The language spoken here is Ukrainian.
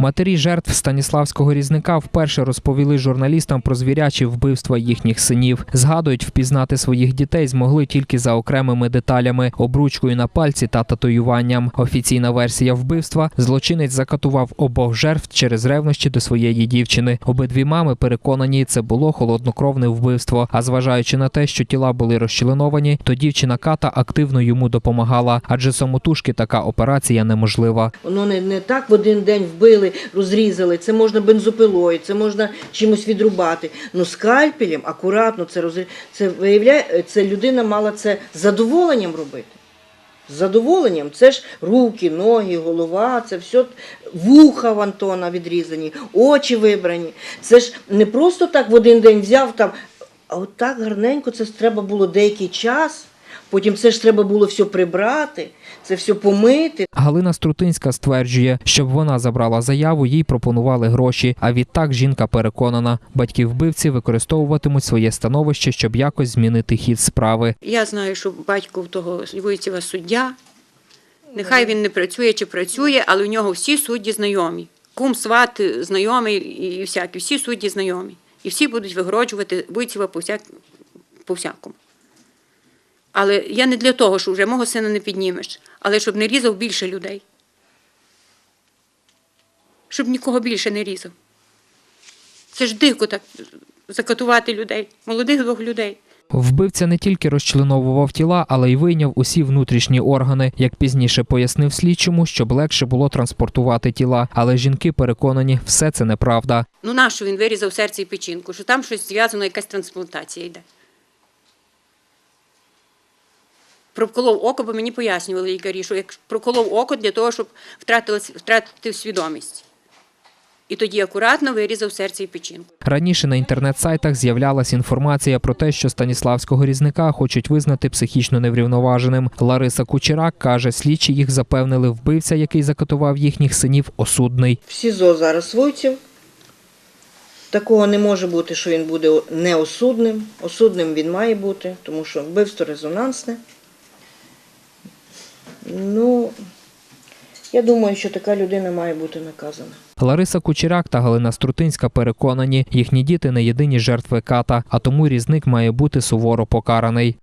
Матері жертв Станіславського різника вперше розповіли журналістам про звірячі вбивства їхніх синів. Згадують, впізнати своїх дітей змогли тільки за окремими деталями, обручкою на пальці та татуюванням. Офіційна версія вбивства злочинець закатував обох жертв через ревнощі до своєї дівчини. Обидві мами переконані, це було холоднокровне вбивство. А зважаючи на те, що тіла були розчленовані, то дівчина Ката активно йому допомагала, адже самотужки така операція неможлива. Воно не, не так в один день вбили, розрізали. Це можна бензопилою, це можна чимось відрубати. Ну скальпелем акуратно це розріз... Це виявляє, це людина мала це задоволенням робити. З задоволенням. Це ж руки, ноги, голова, це все вуха в Антона відрізані, очі вибрані. Це ж не просто так в один день взяв там, а от так гарненько це треба було деякий час. Потім це ж треба було все прибрати, це все помити. Галина Струтинська стверджує, щоб вона забрала заяву, їй пропонували гроші. А відтак жінка переконана, батьки вбивці використовуватимуть своє становище, щоб якось змінити хід справи. Я знаю, що батько в того Войціва суддя. Нехай він не працює чи працює, але у нього всі судді знайомі. Кум, сват, знайомий і всякі, всі судді знайомі. І всі будуть вигороджувати Войціва по, по всякому. Але я не для того, що вже мого сина не піднімеш, але щоб не різав більше людей. Щоб нікого більше не різав. Це ж дико так закатувати людей, молодих двох людей. Вбивця не тільки розчленовував тіла, але й вийняв усі внутрішні органи, як пізніше пояснив слідчому, щоб легше було транспортувати тіла. Але жінки переконані, все це неправда. Ну, нащо він вирізав серце і печінку? Що там щось зв'язано, якась трансплантація йде. Проколов око, бо мені пояснювали лікарі, що як проколов око для того, щоб втратити свідомість. І тоді акуратно вирізав серце і печінку. Раніше на інтернет-сайтах з'являлась інформація про те, що Станіславського різника хочуть визнати психічно неврівноваженим. Лариса Кучерак каже, слідчі їх запевнили, вбивця, який закатував їхніх синів, осудний. В СІЗО зараз Войців. Такого не може бути, що він буде неосудним. Осудним він має бути, тому що вбивство резонансне. Ну, я думаю, що така людина має бути наказана. Лариса Кучеряк та Галина Струтинська переконані, їхні діти не єдині жертви ката, а тому різник має бути суворо покараний.